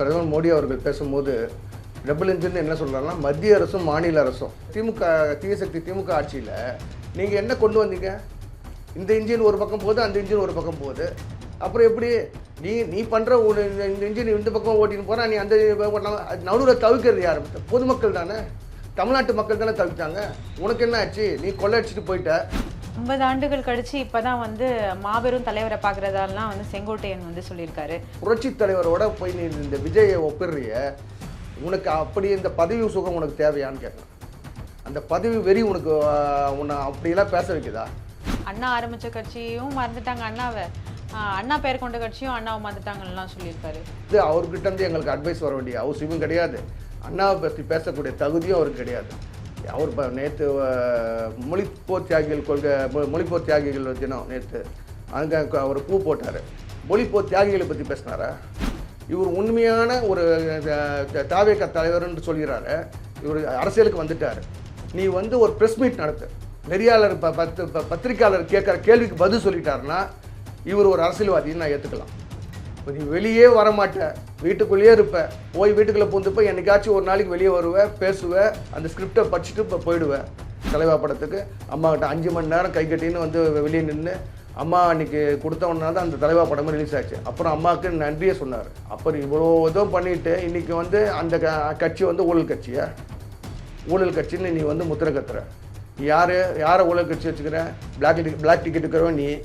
பிரதமர் மோடி அவர்கள் பேசும்போது டபுள் இன்ஜின் என்ன சொல்கிறாங்கன்னா மத்திய அரசும் மாநில அரசும் திமுக தீயசக்தி திமுக ஆட்சியில் நீங்கள் என்ன கொண்டு வந்தீங்க? இந்த இன்ஜின் ஒரு பக்கம் போகுது அந்த இன்ஜின் ஒரு பக்கம் போகுது. அப்புறம் எப்படி? நீ நீ பண்ணுற ஒரு இந்த இன்ஜின் இந்த பக்கம் ஓட்டின்னு போகிறான் நீ அந்த நடுவில் தவிக்கிறது யார்? பொதுமக்கள் தானே. தமிழ்நாட்டு மக்கள் தானே தவித்தாங்க உனக்கு என்ன ஆச்சு? நீ கொள்ளடிச்சிட்டு போயிட்ட. ஐம்பது ஆண்டுகள் கழிச்சு இப்பதான் வந்து மாபெரும் தலைவரை பார்க்கறதாலாம் வந்து செங்கோட்டையன் வந்து சொல்லியிருக்காரு. புரட்சி தலைவரோட போய் நீ இந்த விஜயை ஒப்பிடுறிய உனக்கு அப்படி இந்த பதவி சுகம் உனக்கு தேவையான்னு கேட்குறேன் அந்த பதவி வெறி உனக்கு உன்னை அப்படியெல்லாம் பேச வைக்குதா? அண்ணா ஆரம்பிச்ச கட்சியும் மறந்துட்டாங்க அண்ணாவை. அண்ணா பேர் கொண்ட கட்சியும் அண்ணாவை மறந்துட்டாங்கலாம் சொல்லியிருக்காரு. இது அவர்கிட்ட இருந்து எங்களுக்கு அட்வைஸ் வர வேண்டிய அவசியமும் கிடையாது. அண்ணாவை பற்றி பேசக்கூடிய தகுதியும் அவருக்கு கிடையாது. அவர் இப்போ நேற்று மொழிப்போர் தியாகிகள் கொள்கை மொ- மொழிப்போர் தியாகிகள் தினம் நேற்று அங்கே அவர் பூ போட்டார். மொழிப்போர் தியாகிகளை பற்றி பேசினாரா? இவர் உண்மையான ஒரு தாவேக தலைவர்னு சொல்கிறாரு. இவர் அரசியலுக்கு வந்துட்டார். நீ வந்து ஒரு ப்ரெஸ் மீட் நடத்து. நெறியாளர் ப பத்து ப- பத்திரிக்கையாளர் கேட்குற கேள்விக்கு பதில் சொல்லிட்டாருன்னா இவர் ஒரு அரசியல்வாதின்னு நான் ஏற்றுக்கலாம் இப்போ நீ வெளியே வர மாட்ட வீட்டுக்குள்ளேயே இருப்ப. போய் வீட்டுக்குள்ளே பூந்துப்ப என்னைக்காச்சும் ஒரு நாளைக்கு வெளியே வருவேன் பேசுவேன் அந்த ஸ்கிரிப்டை படிச்சுட்டு இப்போ போயிடுவேன் தலைவா படத்துக்கு. அம்மா கிட்ட அஞ்சு மணி நேரம் கை கட்டின்னு வந்து வெளியே நின்று அம்மா அன்னைக்கு கொடுத்தவொன்னா தான் அந்த தலைவா படமும் ரிலீஸ் ஆச்சு. அப்புறம் அம்மாவுக்கு நன்றியே சொன்னார். அப்புறம் இவ்வளோ இதுவும் பண்ணிட்டு இன்றைக்கி வந்து அந்த க- கட்சி வந்து ஊழல் கட்சியா? ஊழல் கட்சின்னு நீ வந்து முத்திரை கத்துற. யார் யாரை ஊழல் கட்சி வச்சுக்கிற? பிளாக் டிக்கெட் பிளாக் டிக்கெட் இருக்கிறவன் நீ.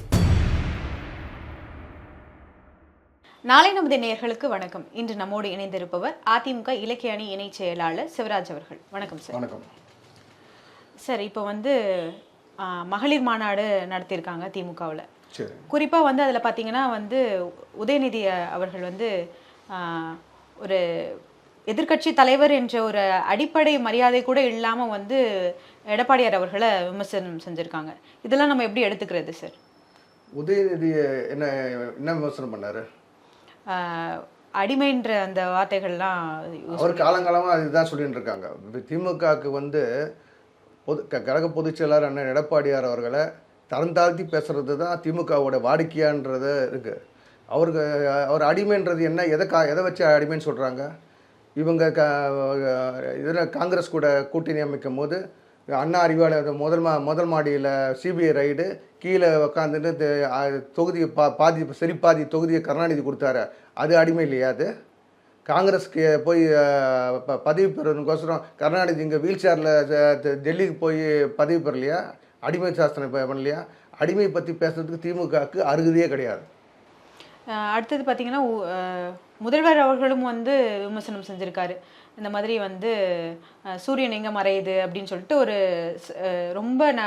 நாளை நமது நேயர்களுக்கு வணக்கம். இன்று நம்மோடு இணைந்திருப்பவர் அதிமுக இலக்கிய அணி இணைச் செயலாளர் சிவராஜ் அவர்கள். வணக்கம் சார். வணக்கம். சார் இப்போ வந்து மகளிர் மாநாடு நடத்தியிருக்காங்க திமுகவில். குறிப்பாக வந்து அதில் பார்த்தீங்கன்னா வந்து உதயநிதி அவர்கள் வந்து ஒரு எதிர்க்கட்சி தலைவர் என்ற ஒரு அடிப்படை மரியாதை கூட இல்லாமல் வந்து எடப்பாடியார் அவர்களை விமர்சனம் செஞ்சுருக்காங்க. இதெல்லாம் நம்ம எப்படி எடுத்துக்கிறது சார்? உதயநிதி என்ன என்ன விமர்சனம் பண்ணாரு? அடிமைன்ற அந்த வார்த்தைகள்லாம் ஒரு அவர் காலங்காலமாக அதுதான் சொல்லிட்டு இருக்காங்க திமுகவுக்கு வந்து பொது க- கழக பொதுச் செயலாளர் அண்ணன் எடப்பாடியார் அவர்களை தரம் தாழ்த்தி பேசுறது தான் திமுகவோட வாடிக்கையான்றது இருக்கு. அவருக்கு அவர் அடிமைன்றது என்ன எதை கா எதை வச்சு அடிமைன்னு சொல்கிறாங்க இவங்க க இதில் காங்கிரஸ் கூட கூட்டணி அமைக்கும் போது அண்ணா அறிவாலய முதல் மா முதல் மாடியில் சிபிஐ ரைடு கீழே உக்காந்துட்டு தொகுதியை பா பாதி சரி பாதி தொகுதியை கருணாநிதி கொடுத்தாரு. அது அடிமை இல்லையா அது? காங்கிரஸ்க்கு போய் ப- பதவி பெறணுக்கோசரம் கருணாநிதி இங்கே வீல் சேரில் டெல்லிக்கு போய் பதவி பெறலையா? அடிமை சாஸ்திரம் பண்ணலையா? அடிமை பற்றி பேசுறதுக்கு திமுகவுக்கு அருகதையே கிடையாது. அடுத்தது பார்த்தீங்கன்னா உ- முதல்வர் அவர்களும் வந்து விமர்சனம் செஞ்சுருக்காரு. இந்த மாதிரி வந்து சூரியன் எங்கே மறையுது அப்படின்னு சொல்லிட்டு ஒரு ரொம்ப ந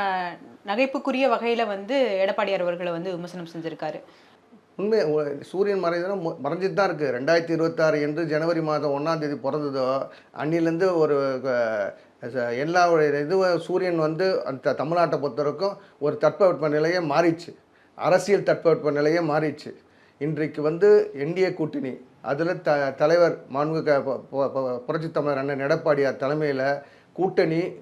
நகைப்புக்குரிய வகையில் வந்து எடப்பாடியார் அவர்களை வந்து விமர்சனம் செஞ்சுருக்காரு. உண்மை சூரியன் மறைந்தனா மறைஞ்சிட்டு தான் இருக்குது ரெண்டாயிரத்தி இருபத்தாறு என்று ஜனவரி மாதம் ஒன்றாம் தேதி பிறந்ததோ அன்னிலேருந்து ஒரு எல்லா ஒரு இதுவும் சூரியன் வந்து அந்த தமிழ்நாட்டை பொறுத்தவரைக்கும் ஒரு தட்பவெட்ப நிலையே மாறிடுச்சு. அரசியல் தட்பவெட்ப நிலையே மாறிடுச்சு. இன்றைக்கு வந்து என்டிஏ கூட்டணி. அதில் த தலைவர் மாண்பு புரட்சி தமிழர் அண்ணன் எடப்பாடியார் தலைமையில் கூட்டணி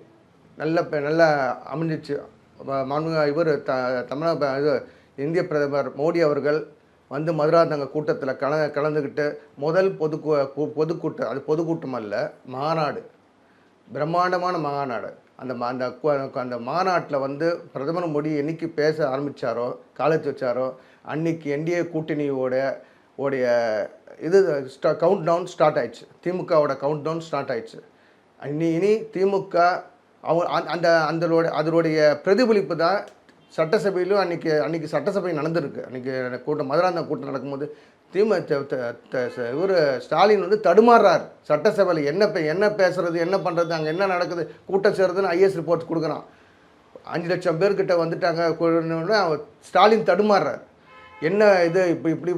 நல்ல ப- நல்லா அமைஞ்சிச்சு. மாண்பு இவர் த தமிழக இது இந்திய பிரதமர் மோடி அவர்கள் வந்து மதுராந்தக கூட்டத்தில் கல கலந்துக்கிட்டு முதல் பொது பொதுக்கூட்டம் அது பொதுக்கூட்டம் அல்ல மாநாடு. பிரம்மாண்டமான மாநாடு. அந்த ம- அந்த கு- அந்த மாநாட்டில் வந்து பிரதமர் மோடி என்னைக்கு பேச ஆரம்பித்தாரோ காலேஜ் வச்சாரோ அன்னைக்கு என்டிஏ கூட்டணியோட உடைய இது ஸ்டா கவுண்ட் டவுன் ஸ்டார்ட் ஆயிடுச்சு. திமுகவோட கவுண்ட் டவுன் ஸ்டார்ட் ஆயிடுச்சு. இனி இனி திமுக அவ அந்த- அந்த அதனுடைய பிரதிபலிப்பு தான் சட்டசபையிலும் அன்னைக்கு அன்றைக்கி சட்டசபை நடந்திருக்கு. அன்றைக்கி கூட்டம் மதுராந்த கூட்டம் நடக்கும்போது திமு இவர் ஸ்டாலின் வந்து தடுமாறுறார். சட்டசபையில் என்ன பே என்ன பேசுறது என்ன பண்ணுறது அங்கே என்ன நடக்குது கூட்டம் சேருதுன்னு ஐஎஸ் ரிப்போர்ட் கொடுக்குறான். அஞ்சு லட்சம் பேர்கிட்ட வந்துட்டாங்க அவர் ஸ்டாலின் தடுமாறுறார். என்ன இது இப்போ இப்படி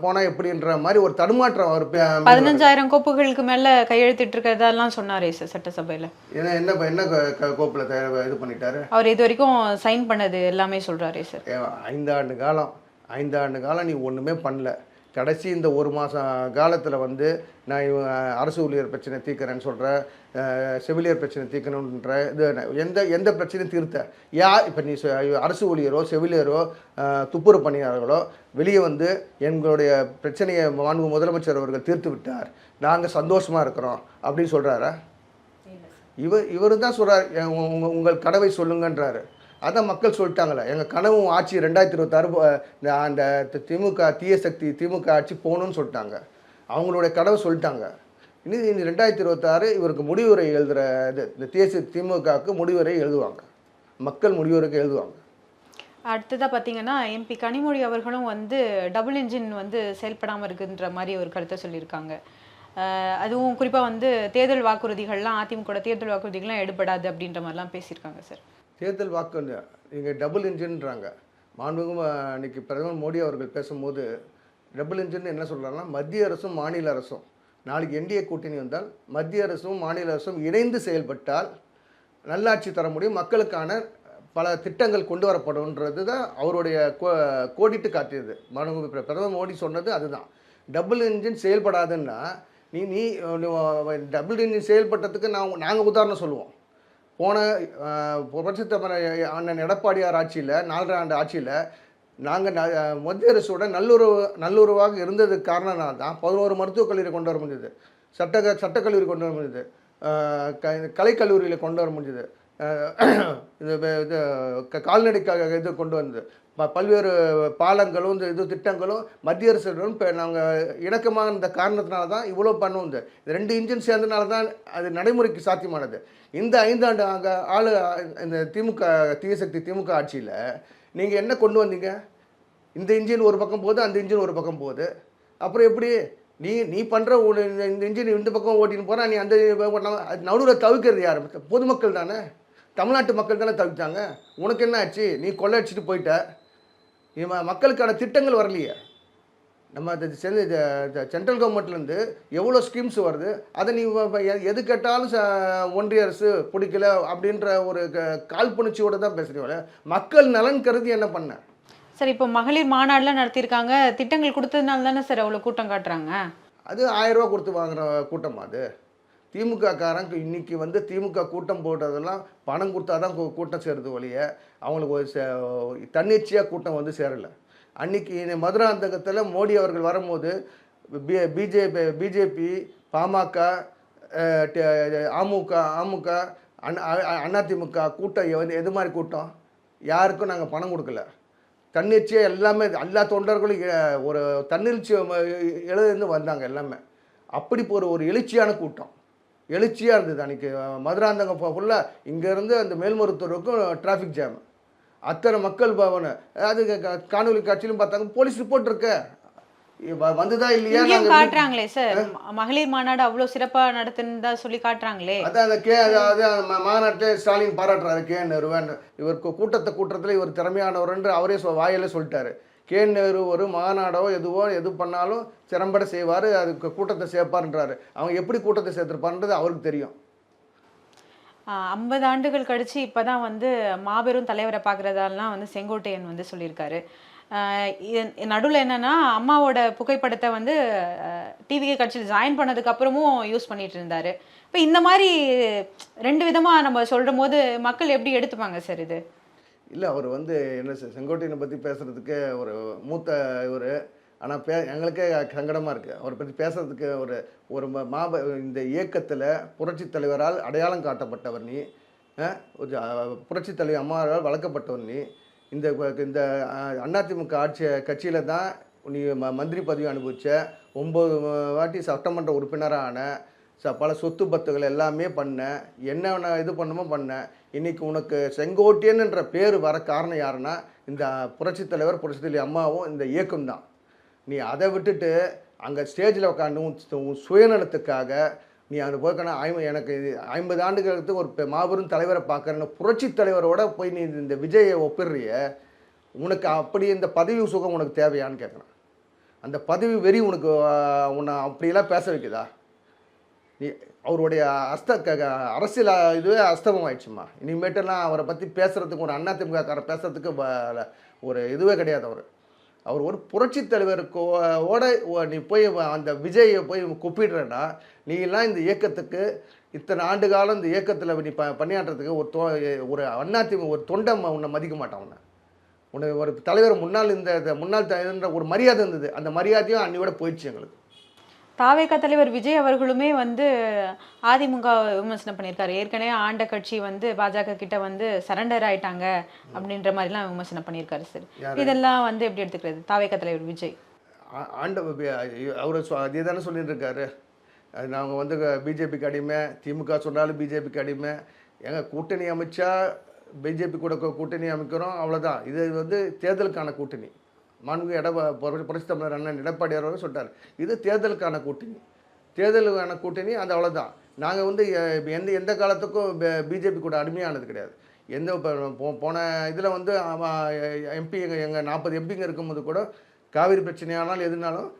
போனால் எப்படின்ற மாதிரி ஒரு தடுமாற்றம் அவர் பே- பதினஞ்சாயிரம் கோப்புகளுக்கு மேலே கையெழுத்திட்டு இருக்கிறதெல்லாம் சொன்னாரே சார் சட்டசபையில். என்ன என்ன என்ன கோப்பில் இது பண்ணிட்டாரு? அவர் இது வரைக்கும் சைன் பண்ணது எல்லாமே சொல்றாரே சார். ஏ, ஐந்தாண்டு காலம். ஐந்தாண்டு காலம் நீ ஒன்றுமே பண்ணல. கடைசி இந்த ஒரு மாதம் காலத்தில் வந்து நான் அரசு ஊழியர் பிரச்சனை தீர்க்கிறேன்னு சொல்கிறேன் செவிலியர் பிரச்சனை தீர்க்கணுன்ற இது எந்த எந்த பிரச்சனையும் தீர்த்த. யார் இப்போ நீ அரசு ஊழியரோ செவிலியரோ துப்புரவு பணியாளர்களோ வெளியே வந்து எங்களுடைய பிரச்சனையை மாண்பு முதலமைச்சர் அவர்கள் தீர்த்து விட்டார். நாங்கள் சந்தோஷமாக இருக்கிறோம். அப்படின்னு சொல்கிறாரா இவர் இவர் தான் சொல்கிறார் உங்கள் கனவை சொல்லுங்கன்றாரு. அதான் மக்கள் சொல்லிட்டாங்களே எங்கள் கனவும் ஆட்சி ரெண்டாயிரத்தி இருபத்தாறு அந்த திமுக தீய சக்தி திமுக ஆட்சி போகணும்னு சொல்லிட்டாங்க. அவங்களுடைய கனவை சொல்லிட்டாங்க. இனி இந்த ரெண்டாயிரத்தி இருபத்தாறு இவருக்கு முடிவுரை எழுதுகிற இது இந்த தேசிய திமுகவுக்கு முடிவுரை எழுதுவாங்க. மக்கள் முடிவுரைக்கு எழுதுவாங்க. அடுத்ததாக பார்த்தீங்கன்னா எம்பி கனிமொழி அவர்களும் வந்து டபுள் இன்ஜின் வந்து செயல்படாமல் இருக்குன்ற மாதிரி ஒரு கருத்தை சொல்லியிருக்காங்க. அதுவும் குறிப்பாக வந்து தேர்தல் வாக்குறுதிகள்லாம் அதிமுக தேர்தல் வாக்குறுதிகள்லாம் எடுபடாது அப்படின்ற மாதிரிலாம் பேசியிருக்காங்க சார். தேர்தல் வாக்கு நீங்கள் டபுள் இன்ஜின்றாங்க. மாண்புமிகு அஹ், அன்னைக்கு பிரதமர் மோடி அவர்கள் பேசும்போது டபுள் இன்ஜின் என்ன சொல்கிறாங்கன்னா மத்திய அரசும் மாநில அரசும். நாளைக்கு என்டிஏ கூட்டணி வந்தால் மத்திய அரசும் மாநில அரசும் இணைந்து செயல்பட்டால் நல்லாட்சி தர முடியும். மக்களுக்கான பல திட்டங்கள் கொண்டு வரப்படும்ன்றது தான் அவருடைய கோ- கோடிட்டு காட்டியது. மனு பிர- பிரதமர் மோடி சொன்னது அதுதான். டபுள் இன்ஜின் செயல்படாதுன்னா நீ நீ டபுள் இன்ஜின் செயல்பட்டதுக்கு நான் நாங்கள் உதாரணம் சொல்லுவோம். போன அஹ், அண்ணன் எடப்பாடியார் ஆட்சியில் நாலரை ஆண்டு ஆட்சியில் நாங்கள் மத்திய அரசோட நல்லுறவு நல்லுறவாக இருந்ததுக்கு காரணம்னால் தான் பதினோரு மருத்துவக் கல்லூரி கொண்டு வர முடிஞ்சது. சட்ட சட்டக்கல்லூரி கொண்டு வர முடிஞ்சது. க கலைக்கல்லூரியில் கொண்டு வர முடிஞ்சது. இது இது க- கால்நடைக்காக இது கொண்டு வந்தது. ப பல்வேறு பாலங்களும் இந்த இது திட்டங்களும் மத்திய அரசுடன் இப்போ நாங்கள் இணக்கமாக இருந்த காரணத்தினால தான் இவ்வளோ பண்ணுவோம். இந்த இது ரெண்டு இன்ஜின் சேர்ந்தனால தான் அது நடைமுறைக்கு சாத்தியமானது. இந்த ஐந்தாண்டு ஆக ஆளு இந்த திமுக தீயசக்தி திமுக ஆட்சியில் நீங்கள் என்ன கொண்டு வந்தீங்க? இந்த இன்ஜின் ஒரு பக்கம் போகுது அந்த இன்ஜின் ஒரு பக்கம் போகுது. அப்புறம் எப்படி? நீ நீ பண்ணுற இந்த இன்ஜின் இந்த பக்கம் ஓட்டின்னு போகிறா நீ அந்த நடுவில் தவிக்கிறது யார்? பொதுமக்கள் தானே? தமிழ்நாட்டு மக்கள் தானே தவித்தாங்க உனக்கு என்ன ஆச்சு? நீ கொள்ளை அடிச்சுட்டு போயிட்ட. நீ மக்களுக்கான திட்டங்கள் வரலையே. நம்ம சென்ட்ரல் கவர்மெண்ட்லேருந்து எவ்வளோ ஸ்கீம்ஸ் வருது அதை நீ எது கேட்டாலும் ச ஒன்றிய அரசு பிடிக்கல அப்படின்ற ஒரு க- காழ்ப்புணர்ச்சியோட தான் பேசுகிறீங்களே மக்கள் நலன் கருதி என்ன பண்ண? சார் இப்போ மகளிர் மாநாடுலாம் நடத்தியிருக்காங்க திட்டங்கள் கொடுத்ததுனால தானே சார் அவ்வளோ கூட்டம் காட்டுறாங்க? அது ஆயிரம் ரூபா கொடுத்து வாங்குற கூட்டமா அது. திமுக காரங்க இன்னைக்கு வந்து திமுக கூட்டம் போடுறதெல்லாம் பணம் கொடுத்தா தான் கூட்டம் சேருது ஒழிய அவங்களுக்கு ஒரு தன்னிச்சையாக கூட்டம் வந்து சேரலை. அன்னைக்கு இந்த மதுராந்தகத்தில் மோடி அவர்கள் வரும்போது பி பிஜேபி பிஜேபி பாமக அமுக அமுக அண்ணா அதிமுக கூட்டம் எது- எது மாதிரி கூட்டம்? யாருக்கும் நாங்கள் பணம் கொடுக்கல. தன்னிச்சையாக எல்லாமே எல்லா தொண்டர்களும் ஒரு தன்னிச்சை எழுதுந்து வந்தாங்க எல்லாமே. அப்படி ஒரு ஒரு எழுச்சியான கூட்டம். எழுச்சியாக இருந்தது அன்றைக்கி மதுராந்தகம் ஃபுல்லாக இங்கேருந்து அந்த மேல்மருத்துவருக்கும் டிராஃபிக் ஜாம் அத்தனை மக்கள் பவன் அது காணொலி காட்சியிலும் பார்த்தாங்க. போலீஸ் ரிப்போர்ட் இருக்க. வந்துதா இல்லையா? காட்டுறாங்களே சார். மகளிர் மாநாடு அவ்வளோ சிறப்பாக நடத்துனதா சொல்லி காட்டுறாங்களே. அதான் அந்த கே மாநாட்டில் ஸ்டாலின் பாராட்டுறாரு. கே. நேருவன். இவர் கூட்டத்தை கூட்டத்தில் இவர் திறமையானவர் என்று அவரே வாயில சொல்லிட்டாரு. கே. நேரு ஒரு மாநாடோ எதுவோ எது பண்ணாலும் திறம்பட செய்வார். அதுக்கு கூட்டத்தை சேர்ப்பாருன்றாரு. அவங்க எப்படி கூட்டத்தை சேர்த்துருப்பாருன்றது அவருக்கு தெரியும். ஐம்பது ஆண்டுகள் கழித்து இப்போ தான் வந்து மாபெரும் தலைவரை பார்க்குறதாலாம் வந்து செங்கோட்டையன் வந்து சொல்லியிருக்காரு. நடுவில் என்னன்னா அம்மாவோட புகைப்படத்தை வந்து டிவிகே கட்சியில் ஜாயின் பண்ணதுக்கப்புறமும் யூஸ் பண்ணிட்டு இருந்தாரு. இப்போ இந்த மாதிரி ரெண்டு விதமாக நம்ம சொல்கிற போது மக்கள் எப்படி எடுத்துப்பாங்க சார் இது? இல்லை அவர் வந்து என்ன செங்கோட்டையனை பற்றி பேசுகிறதுக்கு ஒரு மூத்த இவர். ஆனால் பே எங்களுக்கே சங்கடமாக இருக்குது அவரை பற்றி பேசுகிறதுக்கு ஒரு ஒரு மாப இந்த இயக்கத்தில் புரட்சித் தலைவரால் அடையாளம் காட்டப்பட்டவர் நீ ஒரு புரட்சித் தலைவர் அம்மாவால் வளர்க்கப்பட்டவர் நீ இந்த இந்த அதிமுக ஆட்சி கட்சியில் தான் நீ ம மந்திரி பதவி அனுபவிச்ச ஒம்பது வாட்டி சட்டமன்ற உறுப்பினராக ஆன ச பல சொத்து பத்துகள் எல்லாமே பண்ண என்னென்ன இது பண்ணுமோ பண்ண இன்னைக்கு உனக்கு செங்கோட்டையன்ன்ற பேர் வர காரணம் யாருன்னா இந்த புரட்சித் தலைவர் புரட்சித் தலைவர் அம்மாவும் இந்த இயக்கம் தான். நீ அதை விட்டுட்டு அங்கே ஸ்டேஜில் உட்காந்து உன் சுயநலத்துக்காக நீ அங்கே போய்க்கணும் ஐம்பது எனக்கு இது ஐம்பது ஆண்டுகளுக்கு ஒரு பெ- மாபெரும் தலைவரை பார்க்குறேன்னு புரட்சித் தலைவரோட போய் நீ இந்த விஜயை ஒப்பிடுறிய உனக்கு அப்படி இந்த பதவி சுகம் உனக்கு தேவையான்னு கேட்குறேன். அந்த பதவி வெறி உனக்கு உன்னை அப்படியெல்லாம் பேச வைக்குதா? நீ அவருடைய அஸ்த அரசியல் இதுவே அஸ்தமம் ஆயிடுச்சுமா? இனிமேட்டெல்லாம் அவரை பற்றி பேசுகிறதுக்கு ஒரு அதிமுகக்காரர் பேசுகிறதுக்கு ஒரு இதுவே கிடையாது அவர். அவர் ஒரு புரட்சி தலைவருக்கோட ஓட ஓ- நீ போய் அந்த விஜயை போய் கூப்பிடுறேன்னா நீ எல்லாம் இந்த இயக்கத்துக்கு இத்தனை ஆண்டு காலம் இந்த இயக்கத்தில் நீ ப பணியாற்றுறதுக்கு ஒரு தொ ஒரு அதிமுக ஒரு தொண்டை உன்னை மதிக்க மாட்டான் உன்னை. உன்னை ஒரு தலைவர் முன்னால் இந்த முன்னாள் தலைவர்ன்ற ஒரு மரியாதை இருந்தது. அந்த மரியாதையும் அன்னையோட போயிடுச்சு எங்களுக்கு. தாவேகா தலைவர் விஜய் அவர்களுமே வந்து அதிமுக விமர்சனம் பண்ணியிருக்காரு. ஏற்கனவே ஆண்ட கட்சி வந்து பாஜக கிட்ட வந்து சரண்டர் ஆயிட்டாங்க அப்படின்ற மாதிரிலாம் விமர்சனம் பண்ணியிருக்காரு சார். இதெல்லாம் வந்து எப்படி எடுத்துக்கிறது? தாவேகா தலைவர் விஜய். ஆண்ட அவர் அதே தானே சொல்லிட்டு இருக்காரு அது நாங்கள் வந்து பிஜேபிக்கு அடிமை திமுக சொன்னாலும் பிஜேபிக்கு அடிமை. எங்க கூட்டணி அமைச்சா பிஜேபி கூட கூட்டணி அமைக்கிறோம் அவ்வளோதான் இது வந்து தேர்தலுக்கான கூட்டணி. மாண்புமிகு எடப்பா புரட்சி தமிழர் அண்ணன் எடப்பாடியார் அவர்கள் சொல்லிட்டார் இது தேர்தலுக்கான கூட்டணி. தேர்தலுக்கான கூட்டணி அது அவ்வளோதான் நாங்கள் வந்து எ- எந்த எந்த காலத்துக்கும் பிஜேபி கூட அடிமையானது கிடையாது. எந்த இப்போ போ- போன இதில் வந்து எம்பி எங்கள் எங்கள் நாற்பது எம்பிங்க இருக்கும்போது கூட காவிரி பிரச்சனையானாலும் எதுனாலும்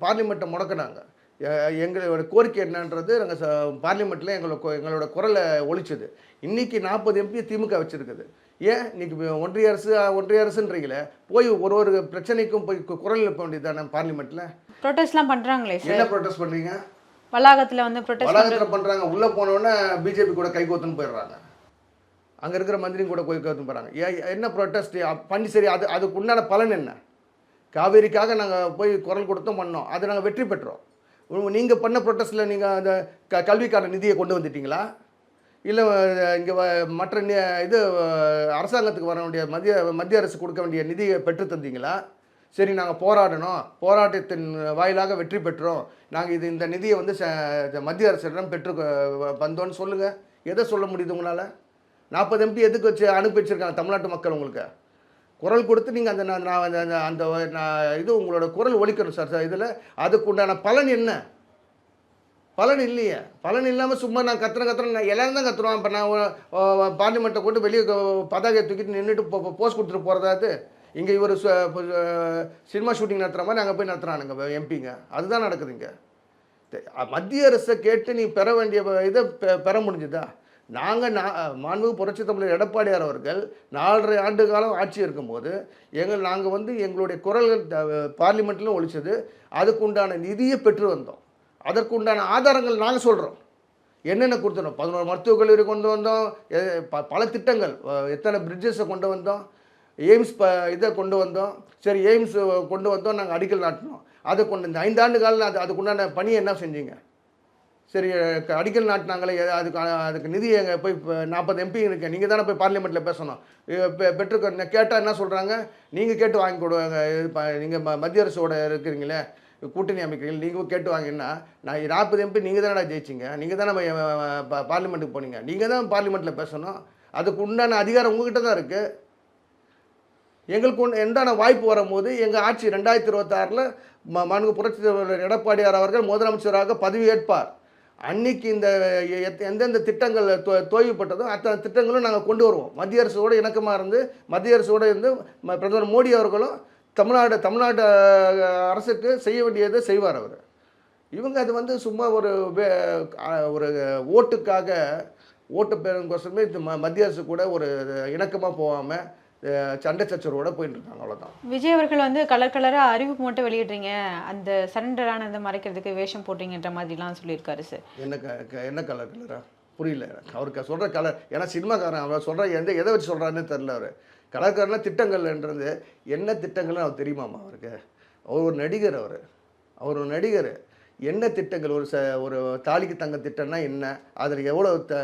பார்லிமெண்ட்டை முடக்கினாங்க. எங்களோட கோரிக்கை என்னன்றது நாங்கள் பார்லிமெண்ட்டில் எங்களோட எங்களோட குரலை ஒழிச்சது. இன்றைக்கி நாற்பது எம்பி திமுக வச்சுருக்குது. ஏன் இன்னைக்கு இப்ப ஒன்றிய அரசு ஒன்றிய அரசுன்றீங்களே? போய் ஒரு ஒரு பிரச்சனைக்கும் போய் குரல் எழுப்ப வேண்டியது தானே பார்லிமெண்ட்டில் ப்ரொட்டஸ்ட்லாம் பண்றாங்களே சார் என்ன ப்ரொட்டஸ்ட் பண்ணுறீங்க வளாகத்துல வந்து ப்ரொட்டஸ்ட் வளாகத்தில் பண்ணுறாங்க உள்ளே போனோடனே பிஜேபி கூட கைகோத்துன்னு போயிடுறாங்க. அங்கே இருக்கிற மந்திரியும் கூட கைகோத்துன்னு போகிறாங்க ஏன் என்ன ப்ரொட்டஸ்ட் பண்ணி சரி அது அதுக்கு உண்டான பலன் என்ன? காவேரிக்காக நாங்கள் போய் குரல் கொடுத்தோம் பண்ணோம். அதை நாங்கள் வெற்றி பெற்றோம். நீங்கள் பண்ண ப்ரொட்டஸ்ட்டில் நீங்கள் அந்த க கல்விக்கான நிதியை கொண்டு வந்துட்டீங்களா? இல்லை இங்கே மற்ற இது அரசாங்கத்துக்கு வர வேண்டிய மத்திய மத்திய அரசு கொடுக்க வேண்டிய நிதியை பெற்று தந்தீங்களா? சரி நாங்கள் போராடணும். போராட்டத்தின் வாயிலாக வெற்றி பெற்றோம். நாங்கள் இது இந்த நிதியை வந்து ச- மத்திய அரசிடம் பெற்று வந்தோன்னு சொல்லுங்கள் எதை சொல்ல முடியுது உங்களால்? நாற்பது எம்பி எதுக்கு வச்சு அனுப்பி வச்சுருக்காங்க தமிழ்நாட்டு மக்கள் உங்களுக்கு? குரல் கொடுத்து நீங்கள் அந்த நான் நான் அந்த அந்த- அந்த நான் இது உங்களோட குரல் ஒழிக்கணும் சார். சார் இதில் அதுக்கு உண்டான பலன் என்ன? பலன் இல்லையே. பலன் இல்லாமல் சும்மா நான் கத்துறேன் கத்துறேன். நான் எல்லாரும் தான் கத்துருவான் இப்போ நான் பார்லிமெண்ட்டை கொண்டு வெளியே பதாகையை தூக்கிட்டு நின்றுட்டு போஸ்ட் கொடுத்துட்டு போகிறதாது இங்கே இவர் சினிமா ஷூட்டிங் நடத்துகிற மாதிரி அங்கே போய் நடத்துகிறானுங்க எம்பிங்க. அதுதான் நடக்குது இங்கே. மத்திய அரசை கேட்டு நீ பெற வேண்டிய இதை பெ- பெற முடிஞ்சுதா? நாங்கள் நான் மாண்புமிகு புரட்சி தமிழர் எடப்பாடியார் அவர்கள் நாலரை ஆண்டு காலம் ஆட்சி இருக்கும்போது எங்கள் நாங்கள் வந்து எங்களுடைய குரல்கள் பார்லிமெண்ட்டில் ஒழிச்சது அதுக்குண்டான நிதியை பெற்று வந்தோம். அதற்கு உண்டான ஆதாரங்கள் நாங்கள் சொல்கிறோம் என்னென்ன கொடுத்துறோம் பதினோரு மருத்துவக் கல்லூரி கொண்டு வந்தோம். ப- பல திட்டங்கள். எத்தனை பிரிட்ஜஸை கொண்டு வந்தோம். எய்ம்ஸ் ப இதை கொண்டு வந்தோம். சரி எய்ம்ஸ் கொண்டு வந்தோம். நாங்கள் அடிக்கல் நாட்டினோம். அதை கொண்டு இந்த ஐந்தாண்டு காலம் அது அதுக்குண்டான பணியை என்ன செஞ்சீங்க? சரி அடிக்கல் நாட்டினாங்களே அதுக்கு அதுக்கு நிதி எங்கே போய் நாற்பது எம்பி இருக்கு. நீங்கள் தானே போய் பார்லிமெண்ட்டில் பேசணும். இ- பெற்றுக்க கேட்டால் என்ன சொல்கிறாங்க நீங்கள் கேட்டு வாங்கி கொடுவாங்க நீங்கள் மத்திய அரசோட இருக்கிறீங்களே. கூட்டணி அமைக்கிறீங்க நீங்கள் கேட்டு வாங்கன்னா நான் நாற்பது எம்பி நீங்கள் தானடா ஜெயிச்சிங்க நீங்கள் தானே பார்லிமெண்ட்டுக்கு போனீங்க. நீங்கள் தான் பார்லிமெண்ட்டில் பேசணும். அதுக்கு உண்டான அதிகாரம் உங்ககிட்ட தான் இருக்குது எங்களுக்கு ஒன்று எந்தான வாய்ப்பு வரும்போது எங்கள் ஆட்சி ரெண்டாயிரத்தி இருபத்தாறில் ம மாண்பு புரட்சி தலைவர் எடப்பாடியார் அவர்கள் முதலமைச்சராக பதவியேற்பார் அன்னைக்கு இந்த எத்- எந்தெந்த திட்டங்கள் தோ தோய்வுப்பட்டதோ அத்தனை திட்டங்களும் நாங்கள் கொண்டு வருவோம். மத்திய அரசோடு இணக்கமாக இருந்து மத்திய அரசோடு இருந்து ம- பிரதமர் மோடி அவர்களும் தமிழ்நாடு தமிழ்நாடு அரசுக்கு செய்ய வேண்டியதை செய்வார் அவர். இவங்க அது வந்து சும்மா ஒரு ஒரு ஓட்டுக்காக ஓட்டு பேருங்கோசரமே இந்த மத்திய அரசு கூட ஒரு இணக்கமாக போகாமல் சண்டை சச்சரவோட போயிட்டு இருக்காங்க அவ்வளோதான் விஜய் அவர்கள் வந்து கலர் கலரா அறிவிப்பு மட்டும் வெளியிடுறீங்க. அந்த சரண்டர் ஆனதை மறைக்கிறதுக்கு வேஷம் போடுறீங்கன்ற மாதிரிலாம் சொல்லியிருக்காரு சார் என்ன க என்ன கலர் கலரா? புரியல. அவருக்கு சொல்கிற கலர் ஏன்னா சினிமாக்காரன் அவர் சொல்கிற எந்த எதை வச்சு சொல்கிறாருன்னு தெரில அவர். கலர்காரனா திட்டங்கள்ன்றது என்ன திட்டங்கள்னு அவர் தெரியுமாமா அவருக்கு? அவர் ஒரு நடிகர் அவர். அவர் ஒரு நடிகர். என்ன திட்டங்கள்? ஒரு ச ஒரு தாலிக்கு தங்க திட்டம்னா என்ன? அதில் எவ்வளோ த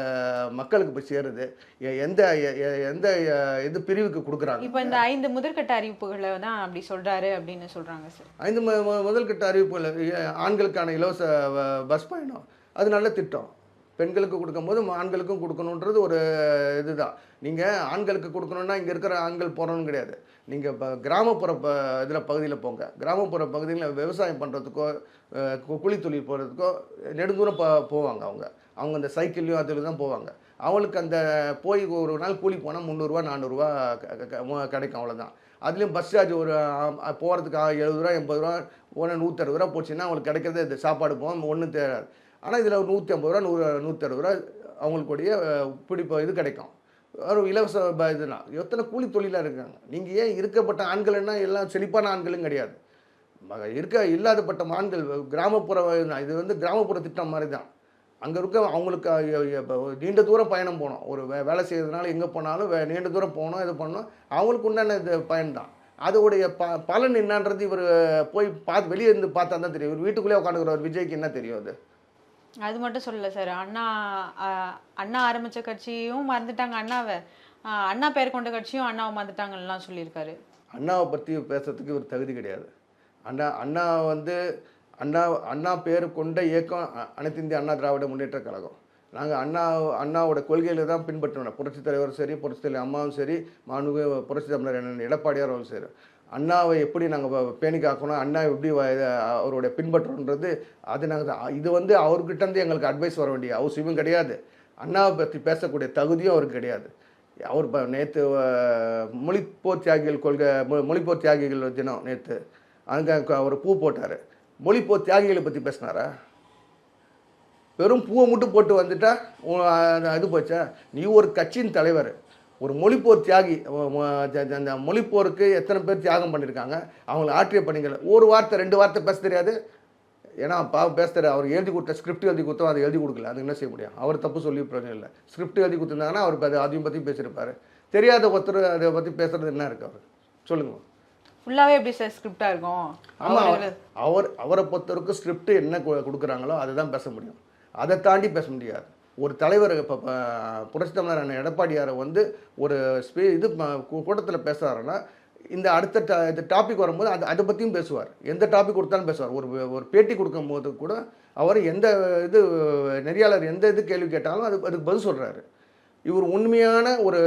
மக்களுக்கு போய் சேருது? எந்த எந்த இது பிரிவுக்கு கொடுக்குறாங்க? இப்போ இந்த ஐந்து முதற்கட்ட அறிவிப்புகளை தான் அப்படி சொல்றாரு அப்படின்னு சொல்றாங்க சார். ஐந்து மு- முதல்கட்ட அறிவிப்புகள் ஆண்களுக்கான இலவச பஸ் பயணம். அது நல்ல திட்டம். பெண்களுக்கு கொடுக்கும்போது ஆண்களுக்கும் கொடுக்கணுன்றது ஒரு இதுதான். நீங்கள் ஆண்களுக்கு கொடுக்கணுன்னா இங்கே இருக்கிற ஆண்கள் போகிறோன்னு கிடையாது. நீங்கள் இப்போ கிராமப்புற ப இதில் பகுதியில் போங்க. கிராமப்புற பகுதியில் விவசாயம் பண்ணுறதுக்கோ குழி தொழில் போகிறதுக்கோ நெடுந்தூரம் போ போவாங்க அவங்க. அவங்க அந்த சைக்கிள்லையும் அதில் தான் போவாங்க. அவளுக்கு அந்த போய் ஒரு நாள் கூலி போனால் முந்நூறுரூவா நானூறுரூவா கிடைக்கும் அவ்வளோதான் அதுலேயும் பஸ் சார்ஜ் ஒரு போகிறதுக்கு எழுபது ரூபா எண்பது ரூபா போனால் நூற்றறுபது ரூபா போச்சுன்னா அவங்களுக்கு கிடைக்கிறது இது. சாப்பாடு போகும் ஒன்றும் தேவை ஆனால் இதில் ஒரு நூற்றி ஐம்பது ரூபா நூறு நூற்றறுபது ரூபா அவங்களுக்குடைய பிடிப்பு இது கிடைக்கும். ஒரு இலவச ப- இதுனா எத்தனை கூலி தொழிலாக இருக்காங்க? நீங்கள் ஏன் இருக்கப்பட்ட ஆண்கள்னா எல்லாம் செழிப்பான ஆண்களும் கிடையாது. ம- இருக்க இல்லாதப்பட்ட ஆண்கள் கிராமப்புற இது வந்து கிராமப்புற திட்டம் மாதிரி தான் அங்கே இருக்க அவங்களுக்கு நீண்ட தூரம் பயணம் போகணும். ஒரு வே வேலை செய்கிறதுனால எங்கே போனாலும் வே- நீண்ட தூரம் போகணும் இது பண்ணணும். அவங்களுக்கு உண்டான இது பயன் தான் அதோடைய ப பலன் என்னன்றது இவர் போய் பார்த்து வெளியே இருந்து பார்த்தா தான் தெரியும். இவர் வீட்டுக்குள்ளே உட்காந்துக்கிறவர் விஜய்க்கு என்ன தெரியும் அது? அது மட்டும் சொல்லலை சார் அண்ணா அண்ணா ஆரம்பித்த கட்சியும் மறந்துட்டாங்க. அண்ணாவை அண்ணா பெயர் கொண்ட கட்சியும் அண்ணாவை மறந்துட்டாங்கலாம் சொல்லியிருக்காரு. அண்ணாவை பற்றி பேசுறதுக்கு ஒரு தகுதி கிடையாது. அண்ணா அண்ணா வந்து அண்ணா அண்ணா பேர் கொண்ட இயக்கம் அனைத்து இந்திய அண்ணா திராவிட முன்னேற்ற கழகம். நாங்கள் அண்ணா அண்ணாவோட கொள்கையில தான் பின்பற்றணும். புரட்சித் தலைவரும் சரி புரட்சித் தலைவர் அம்மாவும் சரி மாண்புமிகு புரட்சி தமிழர் அண்ணன் எடப்பாடியாரும் சரி. அண்ணாவை எப்படி நாங்கள் பேணி காக்கணும் அண்ணா எப்படி அவருடைய பின்பற்றோன்றது அது நாங்கள் இது வந்து அவர்கிட்டருந்து எங்களுக்கு அட்வைஸ் வர வேண்டிய அவசியமும் கிடையாது. அண்ணாவை பற்றி பேசக்கூடிய தகுதியும் அவருக்கு கிடையாது. அவர் இப்போ நேற்று மொழிப்போர் தியாகிகள் கொள்கை மொ- மொழிப்போர் தியாகிகள் தினம் நேற்று அங்கே அவர் பூ போட்டார். மொழிப்போர் தியாகிகளை பற்றி பேசினாரா? வெறும் பூவை மட்டும் போட்டு வந்துட்டா உ- அது- இது போச்சா? நீ ஒரு கட்சியின் தலைவர். ஒரு மொழிப்போர் தியாகி அந்த மொழிப்போருக்கு எத்தனை பேர் தியாகம் பண்ணியிருக்காங்க அவங்களை ஆற்றிய பணிகள் ஒரு வார்த்தை ரெண்டு வார்த்தை பேச தெரியாது. ஏன்னா பாவம் பேச தெரியாது. அவர் எழுதி கொடுத்த ஸ்கிரிப்ட் எழுதி கொடுத்தோம் அதை எழுதி கொடுக்கல. அது என்ன செய்ய முடியும்? அவர் தப்பு சொல்லி பிரயோஜனம் இல்லை. ஸ்கிரிப்ட் எழுதி கொடுத்துருந்தாங்கன்னா அவர் அது அதையும் பற்றி பேசியிருப்பாரு. தெரியாத ஒருத்தர் அதை பற்றி பேசுறது என்ன இருக்கு அவர்? சொல்லுங்க. ஃபுல்லாவே எப்படி சார் ஸ்கிரிப்டா இருக்கும்? ஆமாம் அவரு- அவர் அவரை பொறுத்தவரைக்கும் ஸ்கிரிப்ட் என்ன கொடுக்குறாங்களோ அதை தான் பேச முடியும். அதை தாண்டி பேச முடியாது. ஒரு தலைவர் இப்போ புரட்சி தமிழரான எடப்பாடியாரை வந்து ஒரு ஸ்பீ இது கூட்டத்தில் பேசுகிறாருன்னா இந்த அடுத்த டா இந்த டாபிக் வரும்போது அது அதை பற்றியும் பேசுவார். எந்த டாபிக் கொடுத்தாலும் பேசுவார். ஒரு ஒரு பேட்டி கொடுக்கும்போது கூட அவர் எந்த இது நெறியாளர் எந்த இது கேள்வி கேட்டாலும் அது அதுக்கு பதில் சொல்கிறாரு இவர் உண்மையான ஒரு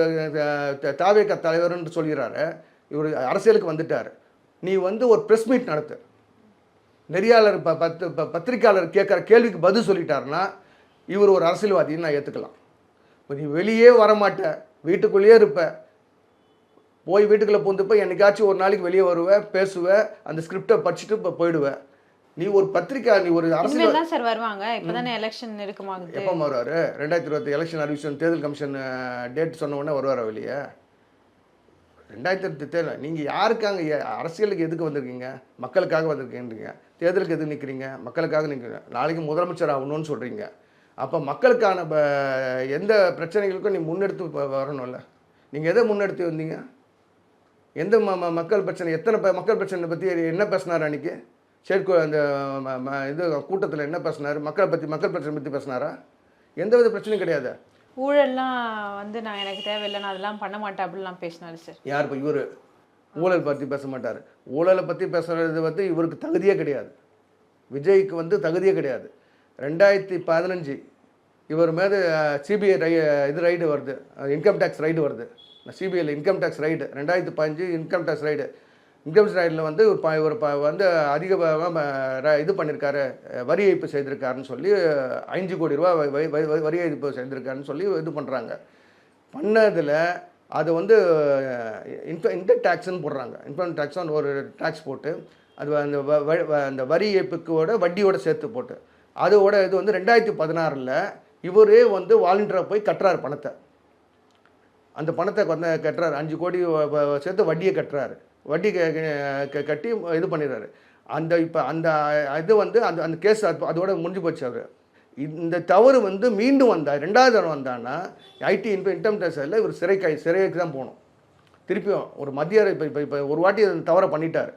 தாவேக்க தலைவர்னு சொல்கிறாரு இவர் அரசியலுக்கு வந்துட்டார். நீ வந்து ஒரு ப்ரெஸ் மீட் நடத்து. நெறியாளர் ப பத்து ப பத்திரிக்கையாளர் கேட்குற கேள்விக்கு பதில் சொல்லிட்டாருன்னா இவர் ஒரு அரசியல்வாதின்னு நான் ஏற்றுக்கலாம் இப்போ நீ வெளியே வரமாட்ட வீட்டுக்குள்ளேயே இருப்ப. போய் வீட்டுக்குள்ளே பூந்துப்ப என்னைக்காச்சும் ஒரு நாளைக்கு வெளியே வருவ பேசுவ அந்த ஸ்கிரிப்டை படிச்சுட்டு இப்போ போயிடுவ. நீ ஒரு பத்திரிக்கை நீ ஒரு அரசியல் தான் சார் வருவாங்க. இப்பதானே எலெக்ஷன் இருக்குமாகுது எப்போ வருவார் ரெண்டாயிரத்தி இருபத்தி எலெக்ஷன் அறிவிச்சன் தேர்தல் கமிஷன் டேட் சொன்ன உடனே வருவாரா வெளியே? ரெண்டாயிரத்தி இருபத்தி தேர்தல் நீங்கள் யாருக்காங்க அரசியலுக்கு எதுக்கு வந்திருக்கீங்க? மக்களுக்காக வந்திருக்கீங்க தேர்தலுக்கு எதுக்கு நிற்கிறீங்க மக்களுக்காக நிற்கிறீங்க நாளைக்கு முதலமைச்சர் ஆகணும்னு சொல்கிறீங்க அப்போ மக்களுக்கான எந்த பிரச்சனைகளுக்கும் நீ முன்னெடுத்து வரணும்ல. நீங்கள் எதை முன்னெடுத்து வந்தீங்க? எந்த ம மக்கள் பிரச்சனை எத்தனை மக்கள் பிரச்சனை பற்றி என்ன பேசினார் அன்றைக்கி செயற்கை அந்த இது கூட்டத்தில் என்ன பேசினார்? மக்களை பற்றி மக்கள் பிரச்சனை பற்றி பேசினாரா? எந்த வித பிரச்சனையும் கிடையாது. ஊழல்லாம் வந்து நான் எனக்கு தேவையில்லை நான் அதெல்லாம் பண்ண மாட்டேன் அப்படிலாம் பேசினாரு சார். யார் இப்போ? இவர். ஊழல் பற்றி பேச மாட்டார். ஊழலை பற்றி பேசுறது வந்து இவருக்கு தகுதியே கிடையாது. விஜய்க்கு வந்து தகுதியே கிடையாது. ரெண்டாயிரத்தி பதினஞ்சு இவர் மீது சிபிஐ ரை இது ரைடு வருது. இன்கம் டேக்ஸ் ரைடு வருது. சிபிஐயில் இன்கம் டேக்ஸ் ரைடு ரெண்டாயிரத்தி பதினஞ்சு income tax raid income tax ரைடில் வந்து இவர் ப- வந்து அதிக இது பண்ணியிருக்காரு வரி ஏய்ப்பு செய்திருக்காருன்னு சொல்லி அஞ்சு கோடி ரூபா வரி ஏய்ப்பு செய்திருக்காருன்னு சொல்லி இது பண்ணுறாங்க பண்ணதில் அது வந்து இன்கம் இந்த டேக்ஸுன்னு போடுறாங்க. இன்கம் டேக்ஸ் ஒரு டேக்ஸ் போட்டு அது அந்த வ- வ- அந்த வரி ஏய்ப்புக்கோட வட்டியோட சேர்த்து போட்டு. அதோட இது வந்து ரெண்டாயிரத்தி பதினாறில் இவரே வந்து வாலண்டியராக போய் கட்டுறாரு பணத்தை. அந்த பணத்தை வந்து கட்டுறாரு. அஞ்சு கோடி சேர்த்து வட்டியை கட்டுறாரு. வட்டி கட்டி இது பண்ணிடுறாரு. அந்த இப்போ அந்த இது வந்து அந்த அந்த கேஸ் அதோட முடிஞ்சு போச்சு அவர் இந்த தவறு வந்து மீண்டும் வந்தார் ரெண்டாவது தடவை வந்தான்னா ஐடி இன்ப இன்கம் டேக்ஸில் இவர் கை சிறைக்கு தான் போகணும். திருப்பியும் ஒரு மத்திய இப்போ இப்போ இப்போ ஒரு வாட்டி அந்த தவறை பண்ணிட்டார்.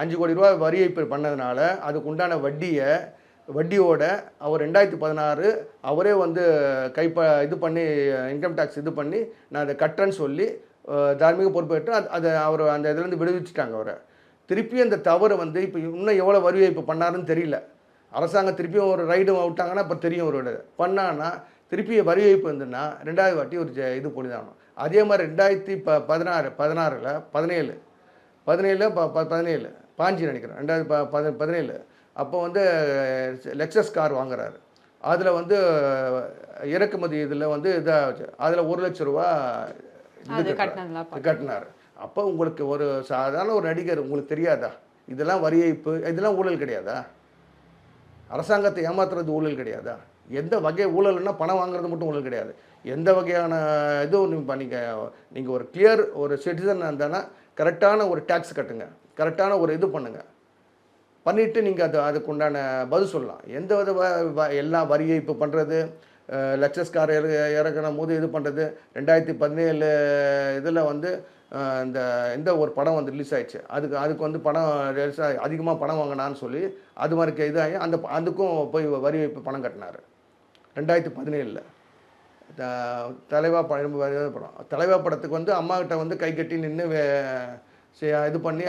அஞ்சு கோடி ரூபா வரி ஏய்ப்பு பண்ணதுனால அதுக்கு உண்டான வட்டியை வட்டியோட அவர் ரெண்டாயிரத்தி பதினாறு அவரே வந்து கைப்ப இது பண்ணி இன்கம் டேக்ஸ் இது பண்ணி நான் அதை கட்டுறேன்னு சொல்லி தார்மீக பொறுப்பேற்று அது அதை அவர் அந்த இதுலேருந்து விடுவிச்சிட்டாங்க அவரை. திருப்பி அந்த தவறு வந்து இப்போ இன்னும் எவ்வளோ வரி இப்போ பண்ணாருன்னு தெரியல. அரசாங்கம் திருப்பியும் ஒரு ரைடு விட்டாங்கன்னா இப்போ தெரியும் ஒரு பண்ணான்னா திருப்பி வரி ஏய்ப்பு வந்துன்னா ரெண்டாவது வாட்டி ஒரு இது பொழுதாகணும் அதே மாதிரி ரெண்டாயிரத்தி ப பதினாறு பதினாறில் பதினேழு பதினேழு ப ப- பதினேழு பாஞ்சு நினைக்கிறேன். ரெண்டாயிரத்தி ப பதினேழு. அப்போ வந்து லெக்ஸஸ் கார் வாங்குறாரு. அதில் வந்து இறக்குமதி இதில் வந்து இதாச்சு அதில் ஒரு லட்ச ரூபா. கட்டினார். அப்போ உங்களுக்கு ஒரு சாதாரண ஒரு நடிகர் உங்களுக்கு தெரியாதா? இதெல்லாம் வரி ஏய்ப்பு இதெல்லாம் ஊழல் கிடையாதா? அரசாங்கத்தை ஏமாத்துறது ஊழல் கிடையாதா? எந்த வகை ஊழல்னா பணம் வாங்குறது மட்டும் ஊழல் கிடையாது. எந்த வகையான இதுவும் நீங்கள் நீங்கள் நீங்கள் ஒரு கிளியர் ஒரு சிட்டிசன் இருந்தானா கரெக்டான ஒரு டேக்ஸ் கட்டுங்க. கரெக்டான ஒரு இது பண்ணுங்க. பண்ணிவிட்டு நீங்கள் அது அதுக்குண்டான பதில் சொல்லலாம். எந்த வித வ- எல்லா வரி ஏய்ப்பு பண்ணுறது லட்சஸ்கார் இற இறக்கணும் போது இது பண்ணுறது ரெண்டாயிரத்தி பதினேழு இதில் வந்து இந்த எந்த ஒரு படம் வந்து ரிலீஸ் ஆயிடுச்சு. அதுக்கு அதுக்கு வந்து படம் ரிலீஸ் ஆகி அதிகமாக பணம் வாங்கினான்னு சொல்லி அது மாதிரி இதாகி அந்த அதுக்கும் போய் வரி வைப்பு பணம் கட்டினார். ரெண்டாயிரத்தி பதினேழில். தலைவா படம் படம். தலைவா படத்துக்கு வந்து அம்மாக்கிட்ட வந்து கை கட்டி நின்று இது பண்ணி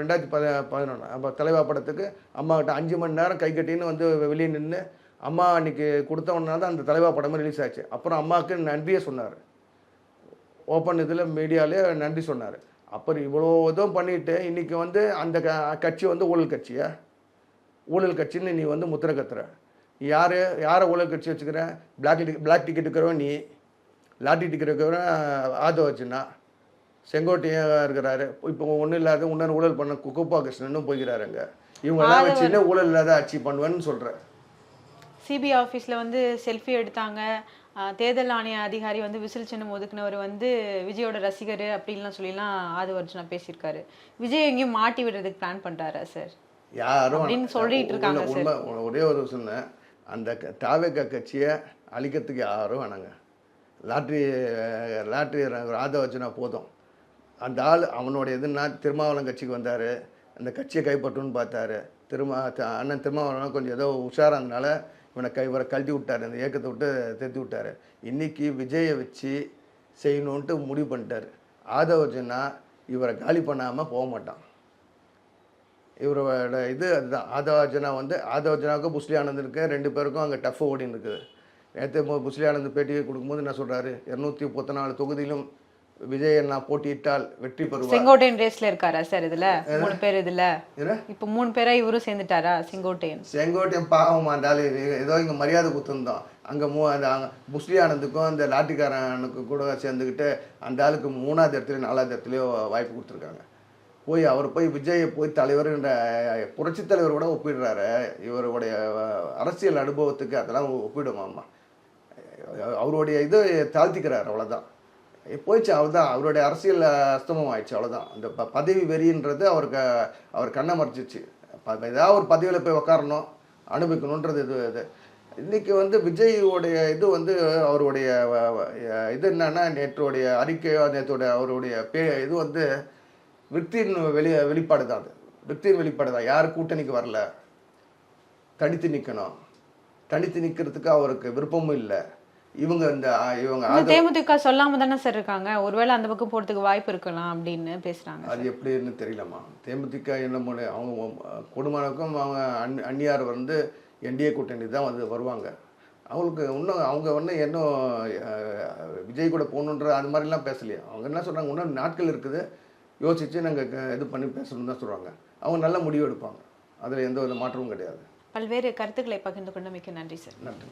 ரெண்டாயிரத்தி பத பதினொன்று. அப்போ தலைவா படத்துக்கு அம்மா கிட்ட அஞ்சு மணி நேரம் கை கட்டின்னு வந்து வெளியே நின்று அம்மா அன்னைக்கு கொடுத்தவனால தான் அந்த தலைவா படமே ரிலீஸ் ஆச்சு. அப்புறம் அம்மாவுக்கு நன்றியே சொன்னார். ஓப்பன் இதில் மீடியாலே நன்றி சொன்னார். அப்புறம் இவ்வளோ இதுவும் பண்ணிட்டு இன்னைக்கு வந்து அந்த க கட்சி வந்து ஊழல் கட்சியா? ஊழல் கட்சின்னு நீ வந்து முத்திரை கத்துற. யார் யாரை ஊழல் கட்சி வச்சுக்கிற? பிளாக் டிக்கெட் பிளாக் டிக்கெட் இருக்கிறவன் நீ. லாட்டரி டிக்கெட் இருக்கிறவன் ஆதோ வச்சுனா செங்கோட்டையன் இருக்கிறாரு. இப்போ ஒன்றும் இல்லாத இன்னொரு ஊழல் பண்ண குப்பா கிருஷ்ணனும் போய்கிறாருங்க இவங்கெல்லாம் வச்சுன்னு ஊழல் இல்லாத ஆட்சி பண்ணுவேன்னு சொல்கிறேன் சிபிஐ ஆஃபீஸில் வந்து செல்ஃபி எடுத்தாங்க. தேர்தல் ஆணைய அதிகாரி வந்து விசில் சின்னம் ஒதுக்குனவர் வந்து விஜயோட ரசிகர் அப்படின்லாம் சொல்லிலாம் ஆதவர்ஜுனா பேசியிருக்காரு. விஜய் எங்கேயும் மாட்டி விடுறதுக்கு பிளான் பண்ணிட்டாரா சார் யாரும் அப்படின்னு சொல்லிட்டு இருக்காங்க உண்மை ஒரே ஒரு சொன்னேன். அந்த தாவேக கட்சியை அழிக்கிறதுக்கு யாரும் வேணாங்க. லாட்ரி லாட்ரி வச்சுனா போதும். அந்த ஆள் அவனுடைய இதுனா திருமாவளவன் கட்சிக்கு வந்தார். அந்த கட்சியை கைப்பற்றணும்னு பார்த்தாரு. திருமா அண்ணன் திருமாவளவன் கொஞ்சம் ஏதோ உஷாரானதுனால இவனை கை இவரை கழட்டி விட்டார். அந்த இயக்கத்தை விட்டு திருத்தி விட்டார். இன்றைக்கி விஜயை வச்சு செய்யணுன்ட்டு முடிவு பண்ணிட்டார். ஆதவர்ஜனா இவரை காலி பண்ணாமல் போக மாட்டான். இவரோட இது அதுதான். ஆதவாஜனா வந்து ஆதவாஜனாவுக்கும் புஸ்லி ஆனந்துக்கு ரெண்டு பேருக்கும் அங்கே டஃப் ஓடின்னு இருக்குது. நேற்று புஸ்லி ஆனந்த் பேட்டியை கொடுக்கும்போது என்ன சொல்கிறாரு இரநூத்தி முப்பத்தி நாலு தொகுதியிலும் விஜய் நான் போட்டியிட்டால் வெற்றி பெறுவார். செங்கோட்டையன் ரேஸ்ல இருக்காரா சார் இதுல? மூணு பேர் இதுல? இப்போ மூணு பேரா இவரும் சேர்ந்துட்டாரா செங்கோட்டையன்? செங்கோட்டையன் பாவம் ஆளு ஏதோ இங்கே மரியாதை கொடுத்துருந்தோம் அங்கே மூ அந்த புஸ்லி ஆனந்துக்கும் அந்த லாட்டிக்காரனுக்கு கூட சேர்ந்துக்கிட்டு அந்த ஆளுக்கு மூணாவது இடத்துலையும் நாலாவது இடத்துலையோ வாய்ப்பு கொடுத்துருக்காங்க. போய் அவர் போய் விஜயை போய் தலைவர்ன்ற புரட்சித் தலைவரோட ஒப்பிடுறாரு. இவருடைய அரசியல் அனுபவத்துக்கு அதெல்லாம் ஒப்பிடுமாம்மா அவருடைய இது தாழ்த்திக்கிறார் அவ்வளோதான் போயிடுச்சு அவ்வளோதான் அவருடைய அரசியல் அஸ்தமம் ஆயிடுச்சு அவ்வளோதான் அந்த ப பதவி வெறின்றது அவருக்கு அவர் கண்ணை மறைச்சிச்சு ப- ஏதாவது ஒரு பதவியில் போய் உக்காரணும் அனுபவிக்கணுன்றது இது இது. இன்னைக்கு வந்து விஜயோடைய இது வந்து அவருடைய வ- இது என்னன்னா நேற்றுடைய அறிக்கையோ நேற்றுடைய அவருடைய பே இது வந்து விற்த்தியின் வெளி வெளிப்பாடு தான் அது. விற்த்தியின் வெளிப்பாடு தான். யார் கூட்டணிக்கு வரல? தனித்து நிற்கணும் தனித்து நிற்கிறதுக்கு அவருக்கு விருப்பமும் இல்லை. இவங்க இந்த இவங்க தேமுதிக சொல்லாம தானே சார் இருக்காங்க. ஒருவேளை அந்த பக்கம் போறதுக்கு வாய்ப்பு இருக்கலாம் அப்படின்னு பேசுறாங்க அது எப்படின்னு தெரியலம்மா. தேமுதிக என்ன பண்ணு அவங்க குடும்பனுக்கும் அவங்க அன் அந்நியார் வந்து என்டிஏ கூட்டணி தான் வந்து வருவாங்க. அவங்களுக்கு இன்னும் அவங்க வந்து இன்னும் விஜய் கூட போகணுன்ற அது மாதிரிலாம் பேசலையே. அவங்க என்ன சொல்கிறாங்க இன்னும் நாட்கள் இருக்குது. யோசித்து நாங்கள் இது பண்ணி பேசணும்னு தான் சொல்கிறாங்க அவங்க நல்ல முடிவு எடுப்பாங்க. அதில் எந்த வித மாற்றமும் கிடையாது. பல்வேறு கருத்துக்களை பகிர்ந்து கொண்டமைக்கு நன்றி சார். நன்றி.